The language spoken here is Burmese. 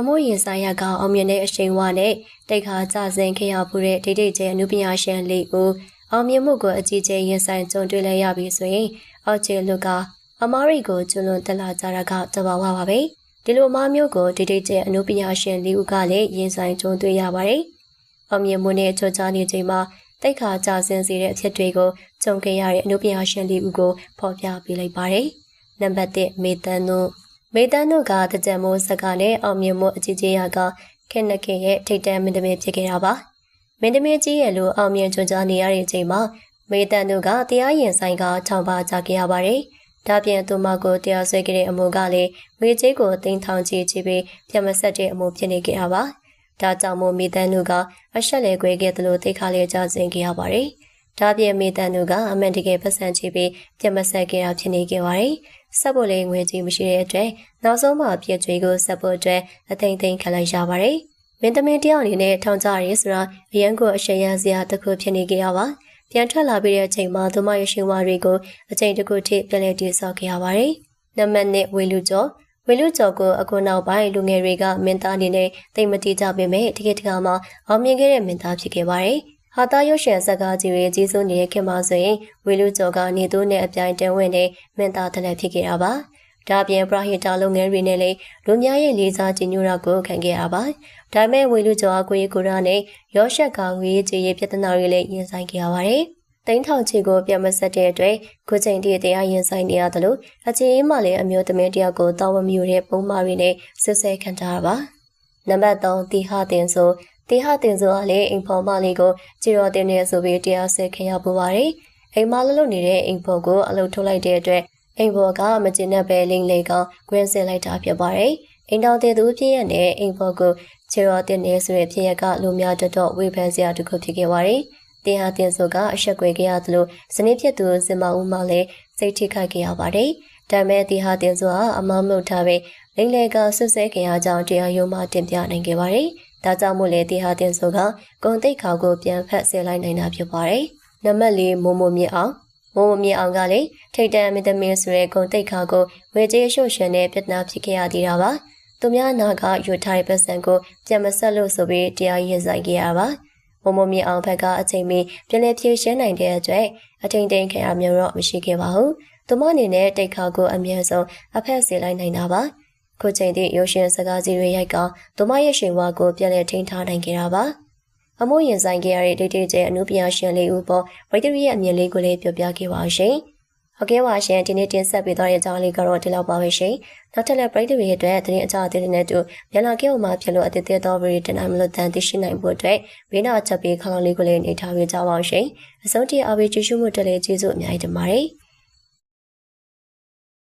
အမိုးရင်ဆိုင်ရကအောင်မြင်တဲ့အရှိန်ဝါနဲ့တိတ်ခါကြဆင်ခဲ့ရဖူးတဲ့ဒိတ်ဒိတ်ကျဲအနုပညာရှင်လေးကိုအောင်မြင်မှုကိုအကြီးကျယ်ရင်ဆိုင်ကြုံတွေ့လဲရပြီဆိုရင်အောက်ခြေလူကအမားရီကိုကျွလွန်တက်လာကြတာကတဘာဝပါပဲဒီလိုအမားမျိုးကိုဒိတ်ဒိတ်ကျဲအနုပညာရှင်လေးဦးကလည်းရင်ဆိုင်ကြုံတွေ့ရပါတယ်အောင်မြင်မှုနဲ့ချောချာနေချိန်မှာတိတ်ခါကြဆင်စေတဲ့အဖြစ်တွေကိုကြုံခဲ့ရတဲ့အနုပညာရှင်လေးဦးကိုဖော်ပြပေးလိုက်ပါတယ်နံပါတ်1မေတန်တို့ မေတန်တို့ကတကြံမိုးစကားနဲ့အောင်မြင်မှုအကြီးကြီးရကခင်နခင်ရဲ့ထိတ်တန့်မင်းသမီးဖြစ်ခဲ့တာပါမင်းသမီးကြီးရဲ့လိုအောင်မြင်ကြွကြနေရတဲ့အချိန်မှာမေတန်တို့ကတရားရင်ဆိုင်ကထောင်ပါကြခဲ့ရပါတယ်ဒါပြင်သူမကိုတရားဆွဲခဲ့တဲ့အမှုကလည်းငွေကြေးကိုတင်ထောင်ချေချပြီးပြမဆက်တဲ့အမှုဖြစ်နေခဲ့တာပါဒါကြောင့်မို့မေတန်တို့ကအဆက်လေခွဲခဲ့သလိုတိတ်ခါလေးကြဆင်ခဲ့ရပါတယ် ဒါပြင်မေတန်တို့ကအမှန်တကယ်ပတ်စံချပြီးပြမဆက်ခဲ့တာဖြစ်နေခဲ့ပါတယ်ဆက်ဖို့လေးငွေကြီးမရှိတဲ့အတွက်နောက်ဆုံးမှပြည့်ကျွေးကိုဆက်ဖို့အတွက်အသိသိခံလိုက်ရပါတယ်။မင်းသမီးတယောက်အနေနဲ့ထောင်ကြရဲဆိုတာအရန်ကိုအရှက်ရစရာတစ်ခုဖြစ်နေကြရပါ။ပြန်ထွက်လာပြီးတဲ့အချိန်မှာသူမရဲ့ရှင်ဝါတွေကိုအချိန်တစ်ခုထိပြန်လည်တည်ဆောက်ခဲ့ရပါတယ်။နံပါတ်1ဝေလူကျော်ဝေလူကျော်ကိုအခုနောက်ပိုင်းလူငယ်တွေကမင်းသားအနေနဲ့တိတ်မတိကြပေမဲ့တကယ်တကယ်မှအောင်မြင်ခဲ့တဲ့မင်းသားဖြစ်ခဲ့ပါတယ်။ ဟာတာရုပ်ရှင်ဇာတ်ကားကြီးတွေကြီးစိုးနေတဲ့ခင်မှာဆိုရင်ဝေလူကျော်ကနေသူနဲ့အပြိုင်တန်းဝင်တဲ့မင်းသားတလည်းဖြစ်ခဲ့တာပါ။ဒါပြင်ပရဟိတလုပ်ငန်းတွေနဲ့လည်းလူများရဲ့လေးစားကြည်ညိုတာကိုခံခဲ့ရပါ။ဒါမဲ့ဝေလူကျော်အကိုကြီးကိုရနဲ့ရောရှက်ကငွေကြေးရေးပြဿနာတွေလည်းရင်ဆိုင်ခဲ့ရပါတယ်။တိန်းထောင်ချီကိုပြတ်မဆက်တဲ့အတွက်ခုချိန်တည်းတရားရင်ဆိုင်နေရတယ်လို့အချင်းအင်းမှလည်းအမျိုးသမီးတယောက်ကိုတောင်းဝမြူတဲ့ပုံမှားတွေနဲ့ဆွဆဲခံထားတာပါ။နံပါတ်3တီဟာတင်ဆို တီဟာတင်ဆိုကလည်းအိမ်ဖော်မလေးကိုကြည်တော်တင်နေဆိုပြီးတရားဆဲခင်ရပူပါတယ်။အိမ်မလလို့နေတဲ့အိမ်ဖော်ကိုအလုပ်ထုတ်လိုက်တဲ့အတွက်အိမ်ဖော်ကမကျင်တဲ့ပဲလိမ့်လေကခွင်းဆဲလိုက်တာဖြစ်ပါတယ်။အိမ်တော်တဲ့သူဖြစ်ရတဲ့အိမ်ဖော်ကိုချေတော်တင်နေဆိုတဲ့ဖြစ်ရကလူများတတော့ဝေဖန်စရာတစ်ခုဖြစ်ခဲ့ပါတယ်။တင်ဟာတင်ဆိုကအဆက်ကွယ်ခဲ့ရသလိုဇနီးဖြစ်သူစင်မဦးမှလည်းစိတ်ထိခိုက်ခဲ့ရပါတယ်။ဒါမဲ့တင်ဟာတင်ဆိုကအမမလို့ထားပဲလိမ့်လေကဆွဆဲခင်ရကြောင်းတရားရုံးမှတင်ပြနိုင်ခဲ့ပါတယ်။ ဒါကြောင့်မို့လေတင်ဟာတင်ဆိုကဂုံတိတ်ခါကိုပြန်ဖက်ဆဲလိုက်နိုင်တာဖြစ်ပါတယ်။နံပါတ်၄မိုးမိုးမြင့်အောင်မိုးမမြအောင်ကလည်းထိတ်တန့်မင်းသမီးဆိုတဲ့ဂုံတိတ်ခါကိုဝေကျေးရှုပ်ရှင်တဲ့ပြဿနာဖြစ်ခဲ့ရသေးတာပါ။သူများနာကယူထိုင်ပတ်စံကိုပြန်မဆက်လို့ဆိုပြီးတရားရင်ဆိုင်ခဲ့ရပါ။မိုးမမြအောင်ဘက်ကအချိန်မီပြန်လည်ဖြေရှင်းနိုင်တဲ့အတွက်အထိန်တိန်ခံရမျိုးတော့မရှိခဲ့ပါဘူး။သူမအနေနဲ့တိတ်ခါကိုအမြဲဆုံးအဖက်စေလိုက်နိုင်တာပါ။ ခုချိန်ထိရုပ်ရှင်စကားစီတွေရိုက်ကသူမရဲ့ရှင်ဝါကိုပြန်လည်ထိန်းထားနိုင်ခဲ့တာပါ။အမိုးရင်ဆိုင်ခဲ့ရတဲ့ဒိတ်ဒိတ်ကျဲအနုပညာရှင်လေးဦးပေါ်ဝိတ္တရီရဲ့အမြင်လေးကိုလည်းပြောပြခဲ့ပါရှင်။ဟုတ်ကဲ့ပါရှင်ဒီနေ့တင်ဆက်ပေးသွားတဲ့အကြောင်းလေးကတော့ဒီလောက်ပါပဲရှင်။နောက်ထပ်လည်းပရိသတ်တွေအတွက်သတင်းအကြအသေးတွေနဲ့တူပြန်လာခဲ့အောင်မှဖြစ်လို့အသေးသေးသောဗီဒီတင်နိုင်မလို့တန်သိရှိနိုင်ဖို့အတွက်ဘေးနာချက်ပေးခေါင်းလေးကိုလည်းနေထားပေးကြပါအောင်ရှင်။အဆုံးထိအားပေးကြည့်ရှုမှုတက်လေးကျေးဇူးအများကြီးတင်ပါတယ်။